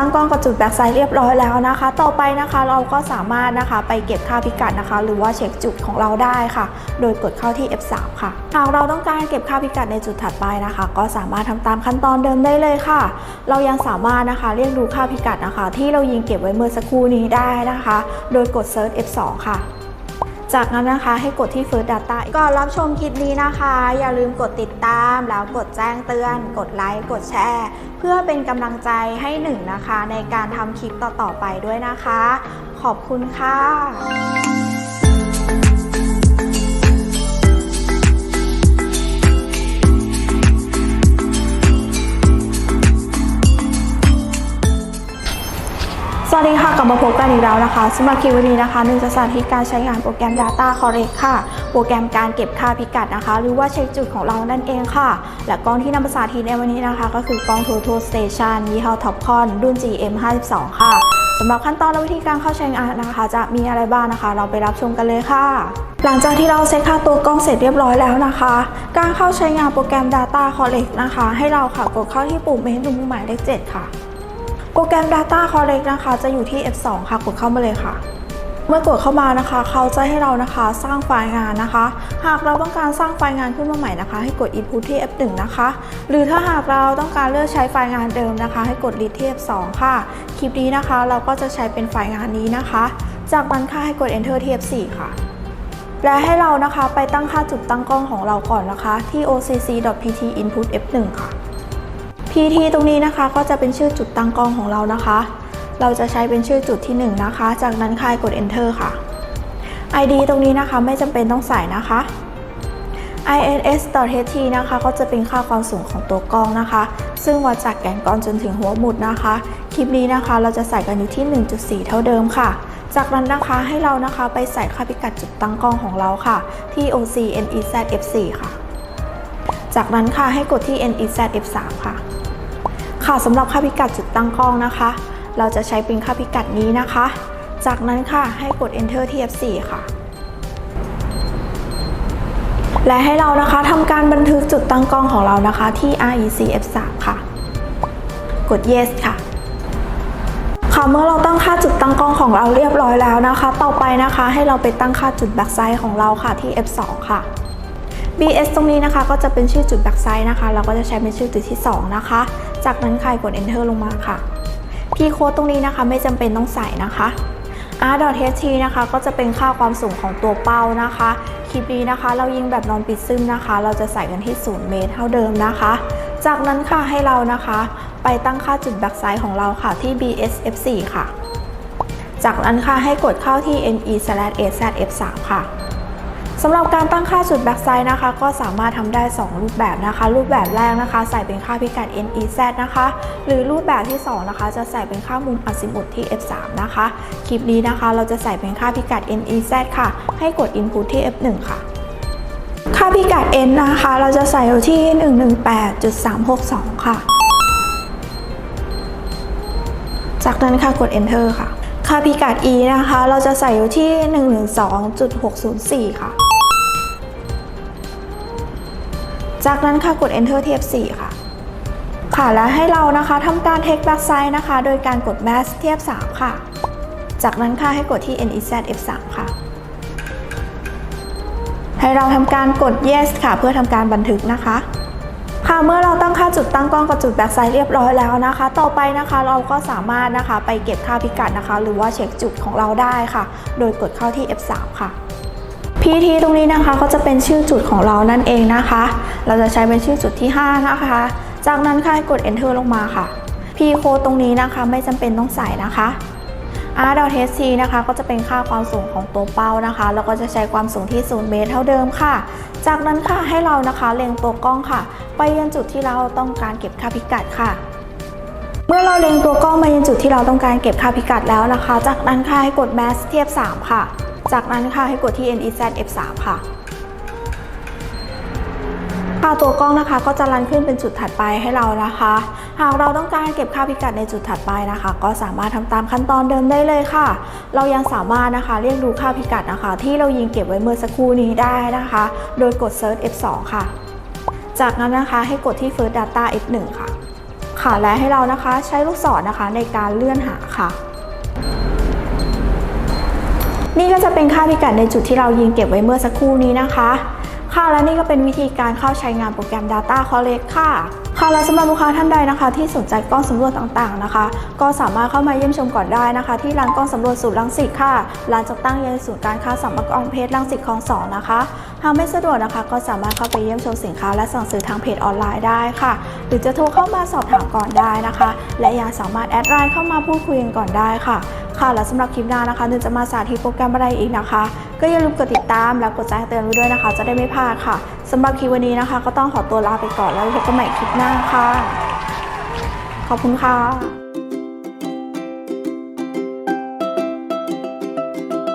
ตั้งกล้องกับจุดแบ็กไซด์เรียบร้อยแล้วนะคะ ต่อไปนะคะเราก็สามารถนะคะไปเก็บค่าพิกัดนะคะ หรือว่าเช็คจุดของเราได้ค่ะ โดยกดเข้าที่ F3 ค่ะ หากเราต้องการเก็บค่าพิกัดในจุดถัดไปนะคะ ก็สามารถทำตามขั้นตอนเดิมได้เลยค่ะ เรายังสามารถนะคะเรียกดูค่าพิกัดนะคะ ที่เรายิงเก็บไว้เมื่อสักครู่นี้ได้นะคะ โดยกด Search F2 ค่ะ จากนั้นนะคะให้กดที่ First Data ก่อนรับชมคลิปนี้นะคะ อย่าลืมกดติดตาม แล้วกดแจ้งเตือน กดไลค์ กดแชร์ เพื่อเป็นกำลังใจให้หนึ่งนะคะ ในการทำคลิปต่อๆไปด้วยนะคะ ขอบคุณค่ะ วัสดีค่ะกลับมาพบกันอีกแล้วนะคะสำหรับคลิปวันนี้นะคะหนึ่งจะสาธิตการใช้งานโปรแกรม Data Correct ค่ะ โปรแกรมการเก็บค่าพิกัดนะคะ หรือว่าเช็คจุดของเรานั่นเองค่ะ และกล้องที่นำมาสาธิตในวันนี้นะคะ ก็คือกล้อง Total Station ยี่ห้อ Topcon รุ่น GM52 ค่ะสำหรับขั้นตอนและวิธีการเข้าใช้งานนะคะ จะมีอะไรบ้างนะคะ เราไปรับชมกันเลยค่ะ หลังจากที่เราเซตค่าตัวกล้องเสร็จเรียบร้อยแล้วนะคะ การเข้าใช้งานโปรแกรม Data Correct นะคะ ให้เราค่ะกดเข้าที่ปุ่มเมนูหมายเลข 7 ค่ะ รแกรม Data Collect นะคะ จะอยู่ที่ F2 ค่ะ กดเข้ามาเลยค่ะ เมื่อกดเข้ามานะคะ เขาจะให้เรานะคะสร้างไฟล์งานนะคะ หากเราต้องการสร้างไฟล์งานขึ้นมาใหม่นะคะ ให้กด Input ที่ F1 นะคะ หรือถ้าหากเราต้องการเลือกใช้ไฟล์งานเดิมนะคะ ให้กด List ที่ F2 ค่ะ คลิปนี้นะคะ เราก็จะใช้เป็นไฟล์งานนี้นะคะ จากนั้นค่ะให้กด Enter ที่ F4 ค่ะและให้เรานะคะไปตั้งค่าจุดตั้งกล้องของเราก่อนนะคะ ที่ occ.pt input F1 ค่ะ PT ตรงนี้นะคะก็จะเป็นชื่อจุดตั้งกล้องของเรานะคะ เราจะใช้เป็นชื่อจุดที่ 1 นะคะ จากนั้นคายกด enter ค่ะ ID ตรงนี้นะคะไม่จำเป็นต้องใส่นะคะ ins.ht นะคะก็จะเป็นค่าความสูงของตัวกล้องนะคะ ซึ่งวัดจากแกนกล้องจนถึงหัวหมุดนะคะ คลิปนี้นะคะเราจะใส่กันอยู่ที่ 1.4 เท่าเดิมค่ะ จากนั้นนะคะให้เรานะคะไปใส่ค่าพิกัดจุดตั้งกล้องของเราค่ะ ที่ OC NEZ F4 ค่ะ จากนั้นค่ะให้กดที่ NEZ F3 ค่ะ ค่ะสำหรับค่าพิกัดจุดตั้งกล้องนะคะ เราจะใช้เป็นค่าพิกัดนี้นะคะ จากนั้นค่ะให้กด enter ที่ F4 ค่ะ และให้เรานะคะทำการบันทึกจุดตั้งกล้องของเรานะคะ ที่ REC F3 ค่ะ กด yes ค่ะค่ะเมื่อเราตั้งค่าจุดตั้งกล้องของเราเรียบร้อยแล้วนะคะ ต่อไปนะคะให้เราไปตั้งค่าจุดแบ็กไซด์ของเราค่ะที่ F2 ค่ะ BS ตรงนี้นะคะก็จะเป็นชื่อจุดแบ็กไซด์นะคะ เราก็จะใช้เป็นชื่อจุดที่ 2 นะคะ จากนั้นใครกด enter ลงมาค่ะ P code ตรงนี้นะคะไม่จำเป็นต้องใส่นะคะ r.ht นะคะก็จะเป็นค่าความสูงของตัวเป้านะคะ คลิปนี้นะคะ เรายิงแบบนอนปิดซึมนะคะ เราจะใส่กันที่ 0 เมตรเท่าเดิมนะคะ จากนั้นค่ะให้เรานะคะ ไปตั้งค่าจุดแบ็กไซด์ของเราค่ะที่ BSF4 ค่ะ จากนั้นค่ะให้กดเข้าที่ ne/azf3 ค่ะ สำหรับการตั้งค่าจุดแบ็กไซด์นะคะ ก็สามารถทำได้ 2 รูปแบบนะคะ รูปแบบแรกนะคะ ใส่เป็นค่าพิกัด NEZ นะคะ หรือรูปแบบที่ 2 นะคะ จะใส่เป็นค่ามุมอัซิมุทที่ F3 นะคะ คลิปนี้นะคะ เราจะใส่เป็นค่าพิกัด NEZ ค่ะ ให้กด Input ที่ F1 ค่ะค่าพิกัด N นะคะ เราจะใส่อยู่ที่ 118.362 ค่ะ จากนั้นค่ะกด Enter ค่ะ ค่าพิกัด E นะคะ เราจะใส่อยู่ที่ 112.604 ค่ะ จากนั้นค่ะกด Enter ที่ F4 ค่ะ ค่ะและให้เรานะคะทำการ Take Back Side นะคะ โดยการกด Mask ที่ F3 ค่ะ จากนั้นค่ะให้กดที่ NEZ F3 ค่ะ ให้เราทำการกด Yes ค่ะ เพื่อทำการบันทึกนะคะค่ะเมื่อเราตั้งค่าจุดตั้งกล้องกับจุดแบ็กไซด์เรียบร้อยแล้วนะคะ ต่อไปนะคะเราก็สามารถนะคะไปเก็บค่าพิกัดนะคะ หรือว่าเช็คจุดของเราได้ค่ะ โดยกดเข้าที่ F3 ค่ะ PT ตรงนี้นะคะก็จะเป็นชื่อจุดของเรานั่นเองนะคะ เราจะใช้เป็นชื่อจุดที่ 5 นะคะ จากนั้นค่ะให้กด Enter ลงมาค่ะ P code ตรงนี้นะคะไม่จำเป็นต้องใส่นะคะ r.ht นะคะก็จะเป็นค่าความสูงของตัวเป้านะคะ แล้วก็จะใช้ความสูงที่ 0 เมตรเท่าเดิมค่ะ จากนั้นค่ะให้เรานะคะเล็งตัวกล้องค่ะ ไปยังจุดที่เราต้องการเก็บค่าพิกัดค่ะเมื่อเราเล็งตัวกล้องมายังจุดที่เราต้องการเก็บค่าพิกัดแล้วนะคะ จากนั้นค่ะให้กด Mask เทียบ 3 ค่ะ จากนั้นค่ะให้กดที่ NEZ F3 ค่ะค่าตัวกล้องนะคะก็จะรันขึ้นเป็นจุดถัดไปให้เรานะคะ หากเราต้องการเก็บค่าพิกัดในจุดถัดไปนะคะ ก็สามารถทำตามขั้นตอนเดิมได้เลยค่ะ เรายังสามารถนะคะเรียกดูค่าพิกัดนะคะ ที่เรายิงเก็บไว้เมื่อสักครู่นี้ได้นะคะ โดยกด Search F2 ค่ะ จากนั้นนะคะให้กดที่ First Data F1 ค่ะ ค่ะและให้เรานะคะใช้ลูกศรนะคะในการเลื่อนหาค่ะ นี่ก็จะเป็นค่าพิกัดในจุดที่เรายิงเก็บไว้เมื่อสักครู่นี้นะคะค่ะและนี่ก็เป็นวิธีการเข้าใช้งานโปรแกรม Data Collect ค่ะค่ะและสำหรับลูกค้าท่านใดนะคะ ที่สนใจกล้องสำรวจต่างๆนะคะ ก็สามารถเข้ามาเยี่ยมชมก่อนได้นะคะ ที่ร้านกล้องสำรวจศูนย์รังสิตค่ะร้านจัดตั้งอยู่ในศูนย์การค้าสัมมกรเพชรรังสิตคลองสองนะคะหากไม่สะดวกนะคะ ก็สามารถเข้าไปเยี่ยมชมสินค้าและสั่งซื้อทางเพจออนไลน์ได้ค่ะ หรือจะโทรเข้ามาสอบถามก่อนได้นะคะ และยังสามารถแอดไลน์เข้ามาพูดคุยกันก่อนได้ค่ะ ค่ะและสำหรับคลิปหน้านะคะหนึ่งจะมาสาธิตโปรแกรมอะไรอีกนะคะ ก็อย่าลืมกดติดตามและกดแจ้งเตือนไว้ด้วยนะคะ จะได้ไม่พลาดค่ะสำหรับคลิปวันนี้นะคะ ก็ต้องขอตัวลาไปก่อนแล้วพบกันใหม่คลิปหน้าค่ะ ขอบคุณค่ะ